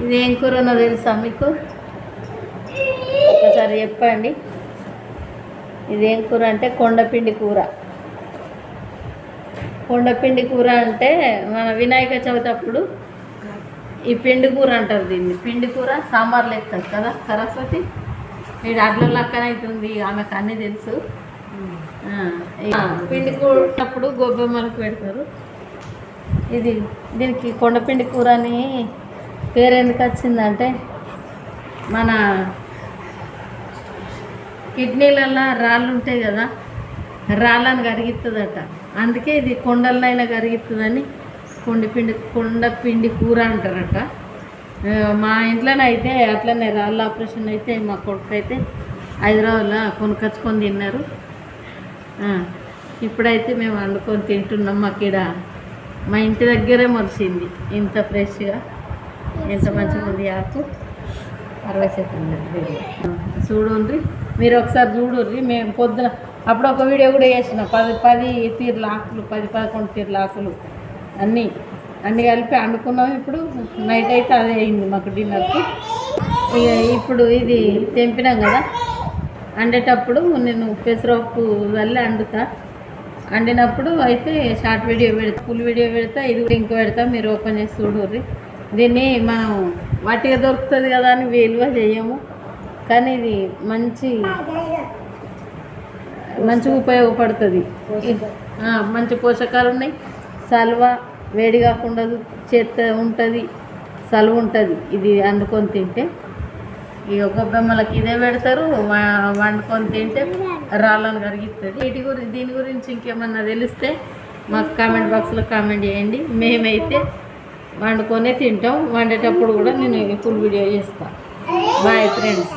ఇది ఏం కూరనో తెలుసా మీకు? ఒకసారి చెప్పండి. ఇది ఏం కూర అంటే కొండపిండి కూర. కొండపిండి కూర అంటే మన వినాయక చవితి అప్పుడు ఈ పిండి కూర అంటారు దీన్ని. పిండి కూర సాంబార్లు ఎత్తారు కదా సరస్వతి? వీడు అడ్ల లక్కన అవుతుంది ఆమెకు అన్నీ తెలుసు. పిండి కూరప్పుడు గొబ్బెమ్మలకు పెడతారు. ఇది దీనికి కొండపిండి కూర అని పేరు ఎందుకు వచ్చిందంటే మన కిడ్నీలలో రాళ్ళు ఉంటాయి కదా రాళ్ళని కరిగిస్తుందట అందుకే ఇది కొండలనైనా కరిగిస్తుందని కొండపిండి కొండపిండి కూర అంటారట. మా ఇంట్లోనే అయితే అట్లనే రాళ్ళ ఆపరేషన్ అయితే మా కొడుకు అయితే హైదరాబాద్లో కొనుకొచ్చుకొని తిన్నారు. ఇప్పుడైతే మేము వండుకొని తింటున్నాం. మాకు ఈడ మా ఇంటి దగ్గరే మొలిసింది ఇంత ఫ్రెష్గా. ఎంత మంచిగా ఉంది ఆకు అరవై సెకండ్లు. చూడండి మీరు ఒకసారి చూడుర్రి. మేము పొద్దున అప్పుడు ఒక వీడియో కూడా వేసిన పది పది తీర్ల ఆకులు పది పదకొండు తీర్ల ఆకులు. అన్నీ అన్నీ కలిపి వండుకున్నాం ఇప్పుడు. నైట్ అయితే అదే అయింది మాకు డిన్నర్కి ఇక ఇప్పుడు ఇది తెంపినాం కదా. వండేటప్పుడు నేను పెసరపప్పు వల్ల వండుతా వండినప్పుడు అయితే షార్ట్ వీడియో పెడతా ఫుల్ వీడియో పెడతా ఇది కూడా ఇంకో పెడతా మీరు ఓపెన్ చేసి చూడుర్రి. దీన్ని మనం వాటిగా దొరుకుతుంది కదా అని విలువ చేయము. కానీ ఇది మంచి మంచిగా ఉపయోగపడుతుంది. మంచి పోషకాలు ఉన్నాయి. సల్వ వేడి కాకుండా చేత ఉంటుంది. సలువ ఉంటుంది. ఇది వండుకొని తింటే. ఈ గొబ్బెమ్మలకి ఇదే పెడతారు. వండుకొని తింటే రాళ్ళను కరిగిస్తుంది వీటి గురించి దీని గురించి ఇంకేమన్నా తెలిస్తే మాకు కామెంట్ బాక్స్లో కామెంట్ చేయండి. మేమైతే వండుకొనే తింటాం. వండేటప్పుడు కూడా నేను ఫుల్ వీడియో చేస్తాను బాయ్ ఫ్రెండ్స్